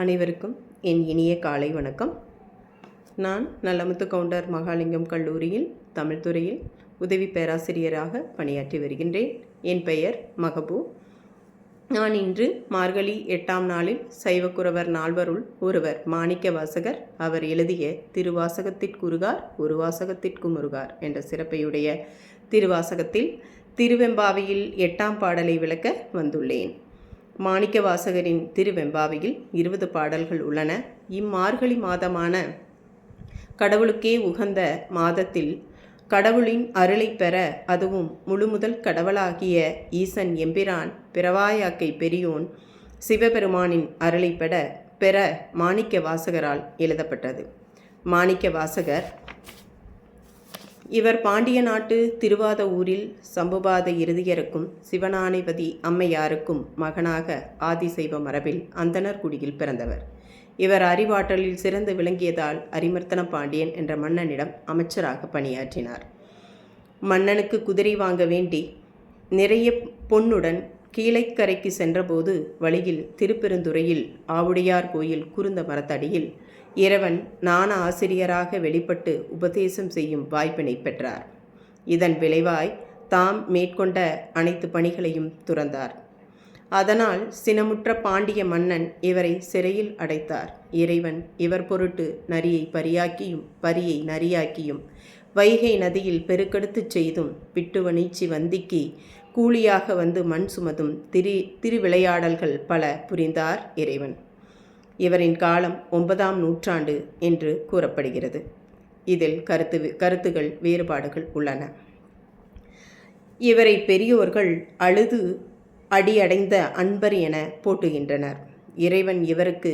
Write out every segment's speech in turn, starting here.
அனைவருக்கும் என் இனிய காலை வணக்கம். நான் நல்லமுத்து கவுண்டர் மகாலிங்கம் கல்லூரியில் தமிழ்துறையில் உதவி பேராசிரியராக பணியாற்றி வருகின்றேன். என் பெயர் மகபூ. நான் இன்று மார்கழி எட்டாம் நாளில் சைவக்குறவர் நால்வருள் ஒருவர் மாணிக்க வாசகர் அவர் எழுதிய திருவாசகத்திற்குருகார் ஒரு வாசகத்திற்கு முருகார் என்ற சிறப்பையுடைய திருவாசகத்தில் திருவெம்பாவையில் எட்டாம் பாடலை விளக்க வந்துள்ளேன். மாணிக்க வாசகரின் திருவெம்பாவையில் இருபது பாடல்கள் உள்ளன. இம்மார்கழி மாதமான கடவுளுக்கே உகந்த மாதத்தில் கடவுளின் அருளை பெற அதுவும் முழுமுதல் கடவுளாகிய ஈசன் எம்பிரான் பிறவாயாக்கை பெரியோன் சிவபெருமானின் அருளை பெற பெற மாணிக்க வாசகரால் எழுதப்பட்டது. மாணிக்க வாசகர் இவர் பாண்டிய நாட்டு திருவாத ஊரில் சம்புபாத இறுதியருக்கும் சிவனானைபதி அம்மையாருக்கும் மகனாக ஆதிசைவ மரபில் அந்தனர் குடியில் பிறந்தவர். இவர் அறிவாற்றலில் சிறந்து விளங்கியதால் அரிமர்த்தன பாண்டியன் என்ற மன்னனிடம் அமைச்சராக பணியாற்றினார். மன்னனுக்கு குதிரை வாங்க வேண்டி நிறைய பொன்னுடன் கீழைக்கரைக்கு சென்றபோது வழியில் திருப்பெருந்துறையில் ஆவுடையார் கோயில் குறுந்த மரத்தடியில் இறைவன் ஞான ஆசிரியராக வெளிப்பட்டு உபதேசம் செய்யும் வாய்ப்பினை பெற்றார். இதன் விளைவாய் தாம் மேற்கொண்ட அனைத்து பணிகளையும் துறந்தார். அதனால் சினமுற்ற பாண்டிய மன்னன் இவரை சிறையில் அடைத்தார். இறைவன் இவர் பொருட்டு நரியை பரியாக்கியும் பரியை நரியாக்கியும் வைகை நதியில் பெருக்கெடுத்துச் செய்தும் பிட்டுவனீச்சி வந்திக்கு கூலியாக வந்து மண் சுமதும் திரு திருவிளையாடல்கள் பல புரிந்தார் இறைவன். இவரின் காலம் ஒன்பதாம் நூற்றாண்டு என்று கூறப்படுகிறது. இதில் கருத்து கருத்துகள் வேறுபாடுகள் உள்ளன. இவரை பெரியோர்கள் அழுது அடியடைந்த அன்பர் என போட்டுகின்றனர் இறைவன் இவருக்கு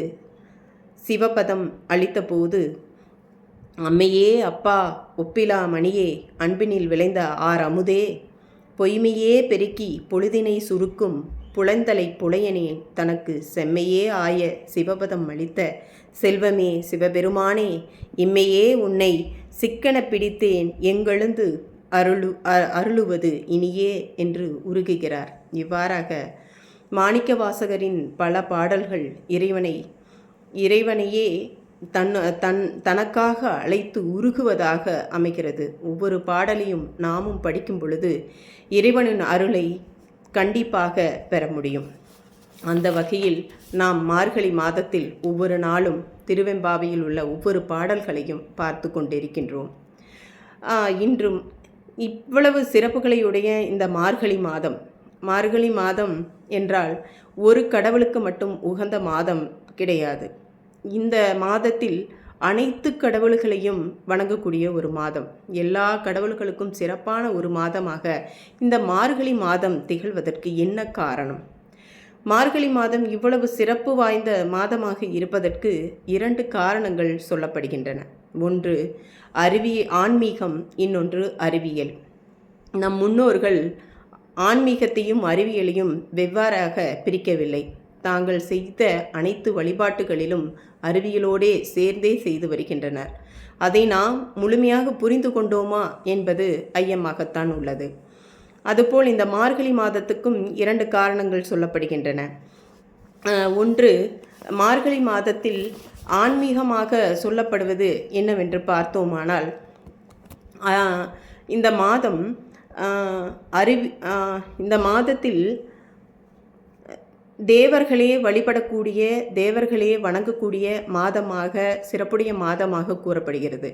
சிவபதம் அளித்தபோது அம்மையே அப்பா ஒப்பிலா மணியே அன்பினில் விளைந்த ஆர் அமுதே பொய்மையே பெருக்கி பொழுதினை சுருக்கும் புலந்தலை புலையனேன் தனக்கு செம்மையே ஆய சிவபதம் அளித்த செல்வமே சிவபெருமானே இம்மையே உன்னை சிக்கன பிடித்தேன் எங்கெழுந்து அருளு அருளுவது இனியே என்று உருகுகிறார். இவ்வாறாக மாணிக்க வாசகரின் பல பாடல்கள் இறைவனை இறைவனையே தன் தன் தனக்காக அழைத்து உருகுவதாக அமைகிறது. ஒவ்வொரு பாடலையும் நாமும் படிக்கும் பொழுது இறைவனின் அருளை கண்டிப்பாக பெற முடியும். அந்த வகையில் நாம் மார்கழி மாதத்தில் ஒவ்வொரு நாளும் திருவெம்பாவையில் உள்ள ஒவ்வொரு பாடல்களையும் பார்த்து கொண்டிருக்கின்றோம். இன்றும் இவ்வளவு சிறப்புகளையுடைய இந்த மார்கழி மாதம் மார்கழி மாதம் என்றால் ஒரு கடவுளுக்கு மட்டும் உகந்த மாதம் கிடையாது. இந்த மாதத்தில் அனைத்து கடவுள்களையும் வணங்கக்கூடிய ஒரு மாதம். எல்லா கடவுள்களுக்கும் சிறப்பான ஒரு மாதமாக இந்த மார்கழி மாதம் திகழ்வதற்கு என்ன காரணம்? மார்கழி மாதம் இவ்வளவு சிறப்பு வாய்ந்த மாதமாக இருப்பதற்கு இரண்டு காரணங்கள் சொல்லப்படுகின்றன. ஒன்று அறிவி ஆன்மீகம் இன்னொன்று அறிவியல். நம் முன்னோர்கள் ஆன்மீகத்தையும் அறிவியலையும் வெவ்வாறாக பிரிக்கவில்லை. தாங்கள் செய்த அனைத்து வழிபாட்டுகளிலும் அறிவியலோடே சேர்ந்தே செய்து வருகின்றனர். அதை நாம் முழுமையாக புரிந்து கொண்டோமா என்பது ஐயமாகத்தான் உள்ளது. அதுபோல் இந்த மார்கழி மாதத்துக்கும் இரண்டு காரணங்கள் சொல்லப்படுகின்றன. ஒன்று மார்கழி மாதத்தில் ஆன்மீகமாக சொல்லப்படுவது என்னவென்று பார்த்தோமானால் இந்த மாதம் அறிவி இந்த மாதத்தில் தேவர்களே வழிபடக்கூடிய தேவர்களே வணங்கக்கூடிய மாதமாக சிறப்புடைய மாதமாக கூறப்படுகிறது.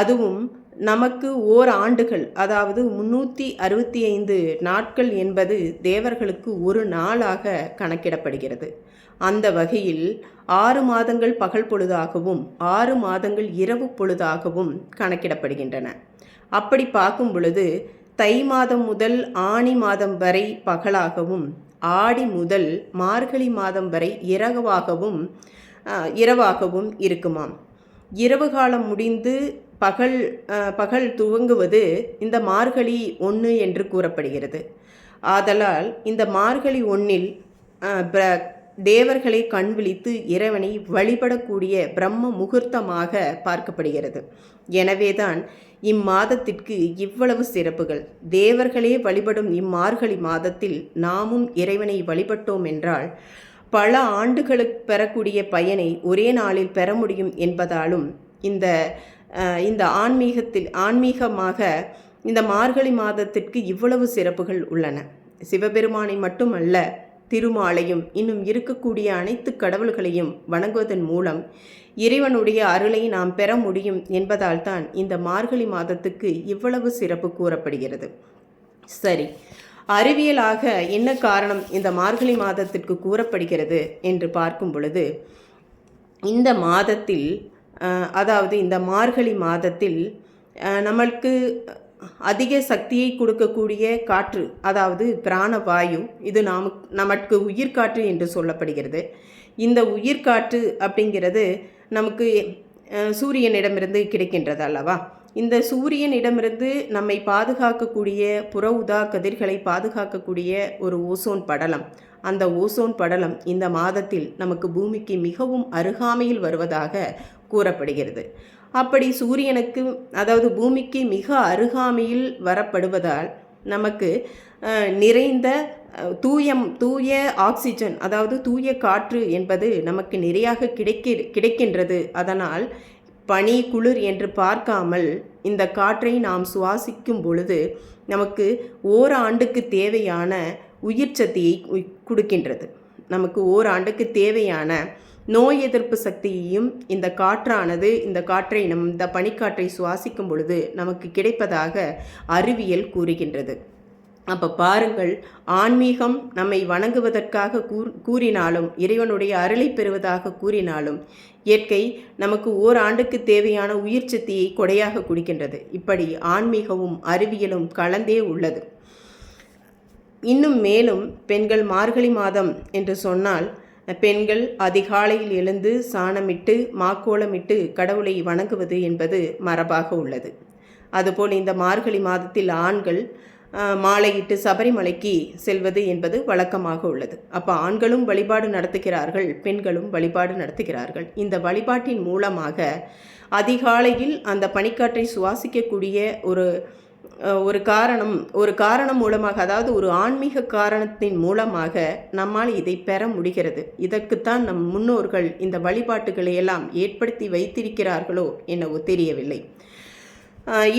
அதுவும் நமக்கு ஓர் ஆண்டுகள் அதாவது முன்னூற்றி அறுபத்தி ஐந்து நாட்கள் என்பது தேவர்களுக்கு ஒரு நாளாக கணக்கிடப்படுகிறது. அந்த வகையில் ஆறு மாதங்கள் பகல் பொழுதாகவும் ஆறு மாதங்கள் இரவு பொழுதாகவும் கணக்கிடப்படுகின்றன. அப்படி பார்க்கும் பொழுது தை மாதம் முதல் ஆணி மாதம் வரை பகலாகவும் ஆடி முதல் மார்கழி மாதம் வரை இரவாகவும் இரவாகவும் இருக்குமாம். இரவு காலம் முடிந்து பகல் பகல் துவங்குவது இந்த மார்கழி ஒன்று என்று கூறப்படுகிறது. ஆதலால் இந்த மார்கழி ஒன்றில் தேவர்களை கண் விழித்து இறைவனை வழிபடக்கூடிய பிரம்ம முகூர்த்தமாக பார்க்கப்படுகிறது. எனவேதான் இம்மாதத்திற்கு இவ்வளவு சிறப்புகள். தேவர்களே வழிபடும் இம்மார்கழி மாதத்தில் நாமும் இறைவனை வழிபட்டோம் என்றால் பல ஆண்டுகளுக்கு பெறக்கூடிய பயனை ஒரே நாளில் பெற முடியும் என்பதாலும் இந்த இந்த ஆன்மீகத்தில் ஆன்மீகமாக இந்த மார்கழி மாதத்திற்கு இவ்வளவு சிறப்புகள் உள்ளன. சிவபெருமானை மட்டுமல்ல திருமாலையும் இன்னும் இருக்கக்கூடிய அனைத்து கடவுள்களையும் வணங்குவதன் மூலம் இறைவனுடைய அருளை நாம் பெற முடியும் என்பதால் தான் இந்த மார்கழி மாதத்துக்கு இவ்வளவு சிறப்பு கூறப்படுகிறது. சரி அறிவியலாக என்ன காரணம் இந்த மார்கழி மாதத்திற்கு கூறப்படுகிறது என்று பார்க்கும் பொழுது இந்த மாதத்தில் அதாவது இந்த மார்கழி மாதத்தில் நம்மளுக்கு அதிக சக்தியை கொடுக்கக்கூடிய காற்று அதாவது பிராணவாயு இது நாம் நமக்கு உயிர்காற்று என்று சொல்லப்படுகிறது. இந்த உயிர்காற்று அப்படிங்கிறது நமக்கு சூரியனிடமிருந்து கிடைக்கின்றது அல்லவா? இந்த சூரியனிடமிருந்து நம்மை பாதுகாக்கக்கூடிய புற உதா கதிர்களை பாதுகாக்கக்கூடிய ஒரு ஓசோன் படலம். அந்த ஓசோன் படலம் இந்த மாதத்தில் நமக்கு பூமிக்கு மிகவும் அருகாமையில் வருவதாக கூறப்படுகிறது. அப்படி சூரியனுக்கு அதாவது பூமிக்கு மிக அருகாமையில் வரப்படுவதால் நமக்கு நிறைந்த தூயம் தூய ஆக்சிஜன் அதாவது தூய காற்று என்பது நமக்கு நிறையாக கிடைக்க கிடைக்கின்றது. அதனால் பனி குளிர் என்று பார்க்காமல் இந்த காற்றை நாம் சுவாசிக்கும் பொழுது நமக்கு ஓராண்டுக்கு தேவையான உயிர் சக்தியை கொடுக்கின்றது. நமக்கு ஓராண்டுக்கு தேவையான நோய் எதிர்ப்பு சக்தியையும் இந்த காற்றானது இந்த காற்றை நம் இந்த பனிக்காற்றை சுவாசிக்கும் பொழுது நமக்கு கிடைப்பதாக அறிவியல் கூறுகின்றது. அப்போ பாருங்கள் ஆன்மீகம் நம்மை வணங்குவதற்காக கூர் கூறினாலும் இறைவனுடைய அருளை பெறுவதாக கூறினாலும் இயற்கை நமக்கு ஓராண்டுக்கு தேவையான உயிர் சக்தியை கொடையாக கொடுக்கின்றது. இப்படி ஆன்மீகமும் அறிவியலும் கலந்தே உள்ளது. இன்னும் மேலும் பெண்கள் மார்கழி மாதம் என்று சொன்னால் பெண்கள் அதிகாலையில் எழுந்து சாணமிட்டு மாக்கோலமிட்டு கடவுளை வணங்குவது என்பது மரபாக உள்ளது. அதுபோல் இந்த மார்கழி மாதத்தில் ஆண்கள் மாலையிட்டு சபரிமலைக்கு செல்வது என்பது வழக்கமாக உள்ளது. அப்போ ஆண்களும் வழிபாடு நடத்துகிறார்கள் பெண்களும் வழிபாடு நடத்துகிறார்கள். இந்த வழிபாட்டின் மூலமாக அதிகாலையில் அந்த பனிக்காற்றை சுவாசிக்கக்கூடிய ஒரு ஒரு காரணம் ஒரு காரணம் மூலமாக அதாவது ஒரு ஆன்மீக காரணத்தின் மூலமாக நம்மால் இதை பெற முடிகிறது. இதற்குத்தான் நம் முன்னோர்கள் இந்த வழிபாட்டுகளை எல்லாம் ஏற்படுத்தி வைத்திருக்கிறார்களோ என்னவோ தெரியவில்லை.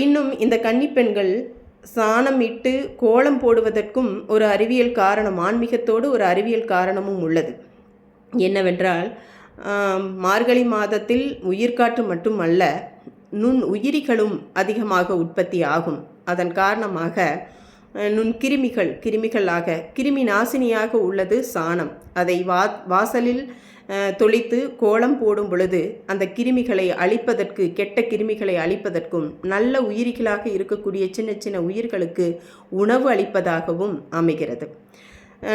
இன்னும் இந்த கன்னிப்பெண்கள் சாணம் இட்டு கோலம் போடுவதற்கும் ஒரு அறிவியல் காரணம் ஆன்மீகத்தோடு ஒரு அறிவியல் காரணமும் உள்ளது. என்னவென்றால் மார்கழி மாதத்தில் உயிர்காற்று மட்டுமல்ல நுண் உயிரிகளும் அதிகமாக உற்பத்தி ஆகும். அதன் காரணமாக நுண்கிருமிகள் கிருமிகளாக கிருமி நாசினியாக உள்ளது சாணம். அதை வா வாசலில் தொளித்து கோலம் போடும் பொழுது அந்த கிருமிகளை அழிப்பதற்கு கெட்ட கிருமிகளை அழிப்பதற்கும் நல்ல உயிரிகளாக இருக்கக்கூடிய சின்ன சின்ன உயிர்களுக்கு உணவு அளிப்பதாகவும் அமைகிறது.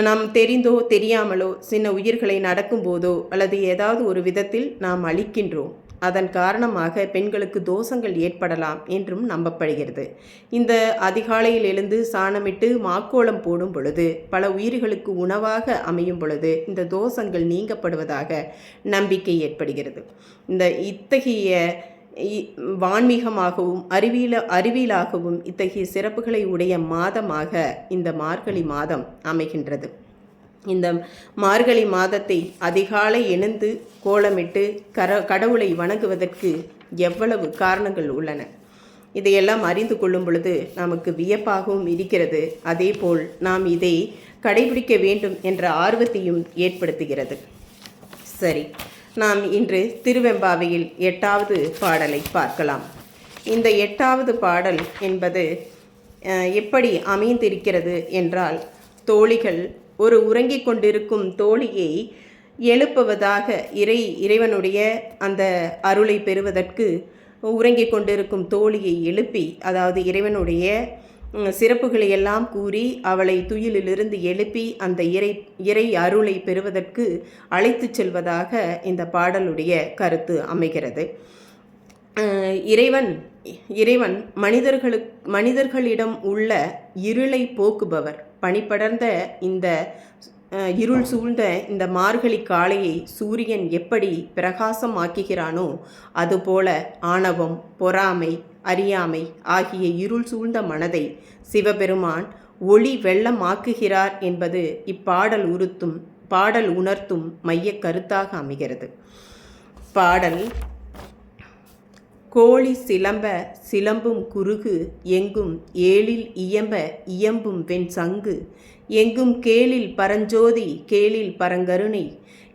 நாம் தெரிந்தோ தெரியாமலோ சின்ன உயிர்களை நடக்கும்போதோ அல்லது ஏதாவது ஒரு விதத்தில் நாம் அழிக்கின்றோம். அதன் காரணமாக பெண்களுக்கு தோஷங்கள் ஏற்படலாம் என்றும் நம்பப்படுகிறது. இந்த அதிகாலையில் எழுந்து சாணமிட்டு மாக்கோலம் போடும் பொழுது பல உயிர்களுக்கு உணவாக அமையும் பொழுது இந்த தோஷங்கள் நீங்கப்படுவதாக நம்பிக்கை ஏற்படுகிறது. இந்த இத்தகைய இ- வான்மீகமாகவும் அறிவியல அறிவியலாகவும் இத்தகைய சிறப்புகளை உடைய மாதமாக இந்த மார்கழி மாதம் அமைகின்றது. இந்த மார்கழி மாதத்தை அதிகாலை எழுந்து கோலமிட்டு கர கடவுளை வணங்குவதற்கு எவ்வளவு காரணங்கள் உள்ளன? இதையெல்லாம் அறிந்து கொள்ளும் பொழுது நமக்கு வியப்பாகவும் இருக்கிறது. அதேபோல் நாம் இதை கடைபிடிக்க வேண்டும் என்ற ஆர்வத்தையும் ஏற்படுத்துகிறது. சரி நாம் இன்று திருவெம்பாவையில் எட்டாவது பாடலை பார்க்கலாம். இந்த எட்டாவது பாடல் என்பது எப்படி அமைந்திருக்கிறது என்றால் தோழிகள் ஒரு உறங்கிக் கொண்டிருக்கும் தோழியை எழுப்புவதாக இறை இறைவனுடைய அந்த அருளை பெறுவதற்கு உறங்கிக் கொண்டிருக்கும் தோழியை எழுப்பி அதாவது இறைவனுடைய சிறப்புகளை எல்லாம் கூறி அவளை துயிலிலிருந்து எழுப்பி அந்த இறை இறை அருளை பெறுவதற்கு அழைத்துச் செல்வதாக இந்த பாடலுடைய கருத்து அமைகிறது. இறைவன் இறைவன் மனிதர்களுக்கு மனிதர்களிடம் உள்ள இருளை போக்குபவர். பனிபடர்ந்த இந்த இருள் சூழ்ந்த இந்த மார்கழி காலையை சூரியன் எப்படி பிரகாசமாக்குகிறானோ அதுபோல ஆணவம் பொறாமை அறியாமை ஆகிய இருள் சூழ்ந்த மனதை சிவபெருமான் ஒளி வெள்ளமாக்குகிறார் என்பது இப்பாடல் உறுத்தும் பாடல் உணர்த்தும் மையக் கருத்தாக அமைகிறது. பாடல் கோழி சிலம்ப சிலம்பும் குறுகு எங்கும் ஏழில் இயம்ப இயம்பும் வெண் சங்கு எங்கும் கேளில் பரஞ்சோதி கேளில் பரங்கருணை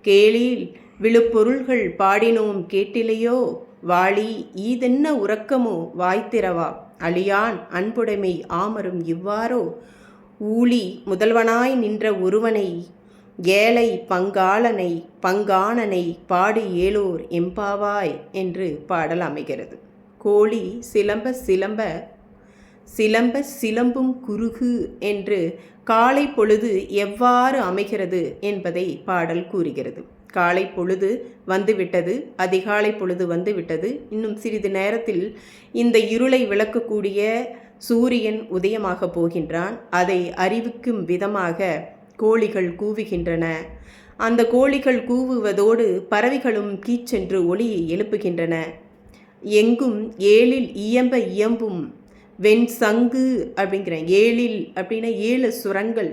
கேளில் விழுப்பொருள்கள் பாடினோம் கேட்டிலையோ வாளி ஈதென்ன உறக்கமோ வாய்த்திரவா அழியான் அன்புடைமை ஆமரும் இவ்வாறோ ஊழி முதல்வனாய் நின்ற ஒருவனை ஏழை பங்காளனை பங்கானனை பாடு ஏலோர் எம்பாவாய் என்று பாடல் அமைகிறது. கோழி சிலம்ப சிலம்ப சிலம்ப சிலம்பும் குறுகு என்று காலை பொழுது எவ்வாறு அமைகிறது என்பதை பாடல் கூறுகிறது. காலை பொழுது வந்துவிட்டது அதிகாலை பொழுது வந்துவிட்டது. இன்னும் சிறிது நேரத்தில் இந்த இருளை விளக்கக்கூடிய சூரியன் உதயமாக போகின்றான். அதை அறிவிக்கும் விதமாக கோழிகள் கூவுகின்றன. அந்த கோழிகள் கூவுவதோடு பறவைகளும் கீச்சென்று ஒளியை எழுப்புகின்றன. எங்கும் ஏழில் இயம்ப இயம்பும் வெண் சங்கு அப்படிங்கிற ஏழில் அப்படின்னா ஏழு சுரங்கள்.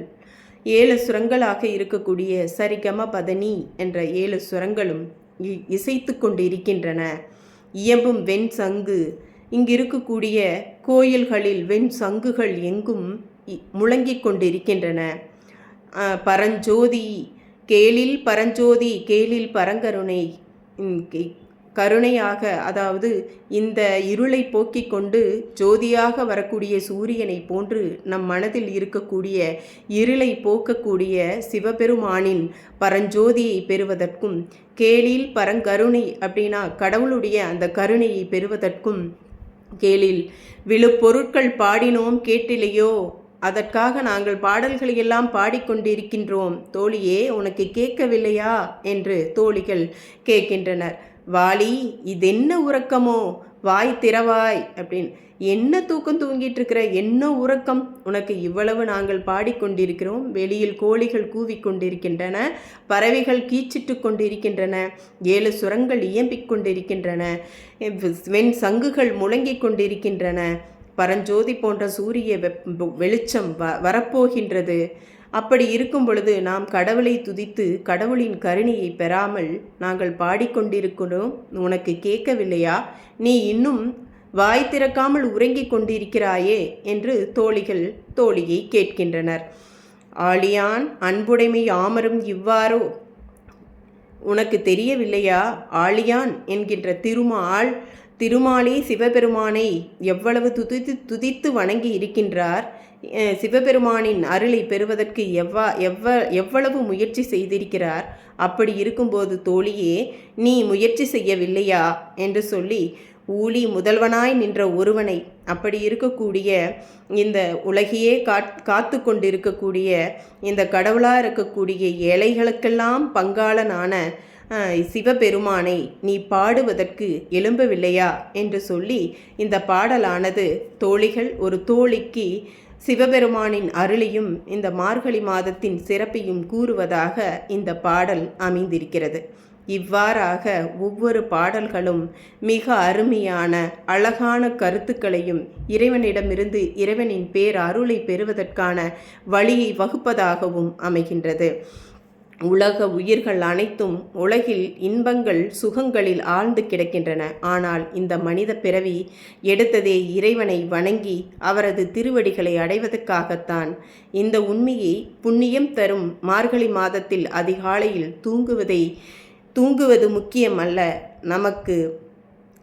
ஏழு சுரங்களாக இருக்கக்கூடிய சரிகம பதனி என்ற ஏழு சுரங்களும் இசைத்து கொண்டு இருக்கின்றன இயம்பும் வெண் சங்கு இங்கு இருக்கக்கூடிய கோயில்களில் வெண் சங்குகள் எங்கும் முழங்கிக் கொண்டிருக்கின்றன. பரஞ்சோதி கேளில் பரஞ்சோதி கேளில் பரங்கருணை. கருணையாக அதாவது இந்த இருளை போக்கிக் கொண்டு ஜோதியாக வரக்கூடிய சூரியனை போன்று நம் மனதில் இருக்கக்கூடிய இருளை போக்கக்கூடிய சிவபெருமானின் பரஞ்சோதியை பெறுவதற்கும் கேளில் பரங்கருணை அப்படின்னா கடவுளுடைய அந்த கருணையை பெறுவதற்கும் கேளில் விழு பொருட்கள் பாடினோம் கேட்டிலையோ? அதற்காக நாங்கள் பாடல்களை எல்லாம் பாடிக்கொண்டிருக்கின்றோம். தோழியே உனக்கு கேட்கவில்லையா? என்று தோழிகள் கேட்கின்றனர். வாலி இதென்ன உறக்கமோ? வாய் திறவாய் அப்படின்னு. என்ன தூக்கம் தூங்கிட்டு இருக்கிற என்ன உறக்கம்? உனக்கு இவ்வளவு நாங்கள் பாடிக்கொண்டிருக்கிறோம். வெளியில் கோழிகள் கூவிக்கொண்டிருக்கின்றன. பறவைகள் கீச்சிட்டு கொண்டிருக்கின்றன. ஏழு சுரங்கள் இயம்பிக் கொண்டிருக்கின்றன. வெண் சங்குகள் முழங்கிக் கொண்டிருக்கின்றன. பரஞ்சோதி போன்ற சூரிய வெளிச்சம் வ வரப்போகின்றது. அப்படி இருக்கும் பொழுது நாம் கடவுளை துதித்து கடவுளின் கருணையை பெறாமல் நாங்கள் பாடிக்கொண்டிருக்கிறோம். உனக்கு கேட்கவில்லையா? நீ இன்னும் வாய் திறக்காமல் உறங்கிக் கொண்டிருக்கிறாயே என்று தோழிகள் தோழியை கேட்கின்றனர். ஆழியான் அன்புடைமை ஆமரும் இவ்வாறோ? உனக்கு தெரியவில்லையா? ஆழியான் என்கின்ற திருமால் திருமாலே சிவபெருமானை எவ்வளவு துதித்து துதித்து வணங்கி இருக்கின்றார் சிவபெருமானின் அருளை பெறுவதற்கு எவ்வா எவ்வ எவ்வளவு முயற்சி செய்திருக்கிறார் அப்படி இருக்கும்போது தோழியே நீ முயற்சி செய்யவில்லையா? என்று சொல்லி ஊழி முதல்வனாய் நின்ற ஒருவனை அப்படி இருக்கக்கூடிய இந்த உலகையே காத் காத்து கொண்டிருக்கக்கூடிய இந்த கடவுளாக இருக்கக்கூடிய ஏழைகளுக்கெல்லாம் பங்காளனான சிவபெருமானை நீ பாடுவதற்கு எழும்பவில்லையா? என்று சொல்லி இந்த பாடலானது தோழிகள் ஒரு தோழிக்கு சிவபெருமானின் அருளையும் இந்த மார்கழி மாதத்தின் சிறப்பையும் கூறுவதாக இந்த பாடல் அமைந்திருக்கிறது. இவ்வாறாக ஒவ்வொரு பாடல்களும் மிக அருமையான அழகான கருத்துக்களையும் இறைவனிடமிருந்து இறைவனின் பேர் அருளை பெறுவதற்கான வழியை வகுப்பதாகவும் அமைகின்றது. உலக உயிர்கள் அனைத்தும் உலகில் இன்பங்கள் சுகங்களில் ஆழ்ந்து கிடக்கின்றன. ஆனால் இந்த மனித பிறவி எடுத்ததே இறைவனை வணங்கி அவரது திருவடிகளை அடைவதற்காகத்தான் இந்த உண்மையை புண்ணியம் தரும் மார்கழி மாதத்தில் அதிகாலையில் தூங்குவதை தூங்குவது முக்கியமல்ல. நமக்கு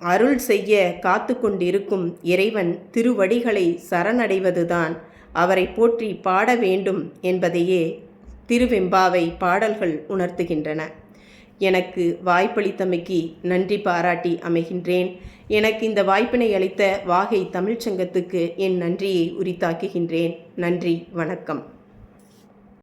அருள் செய்ய காத்து கொண்டிருக்கும் இறைவன் திருவடிகளை சரணடைவதுதான். அவரை போற்றி பாட வேண்டும் என்பதையே திருவெம்பாவை பாடல்கள் உணர்த்துகின்றன. எனக்கு வாய்ப்பளித்தமைக்கு நன்றி பாராட்டி அமைகின்றேன். எனக்கு இந்த வாய்ப்பினை அளித்த வாகை தமிழ்ச்சங்கத்துக்கு என் நன்றியை உரித்தாக்குகின்றேன். நன்றி வணக்கம்.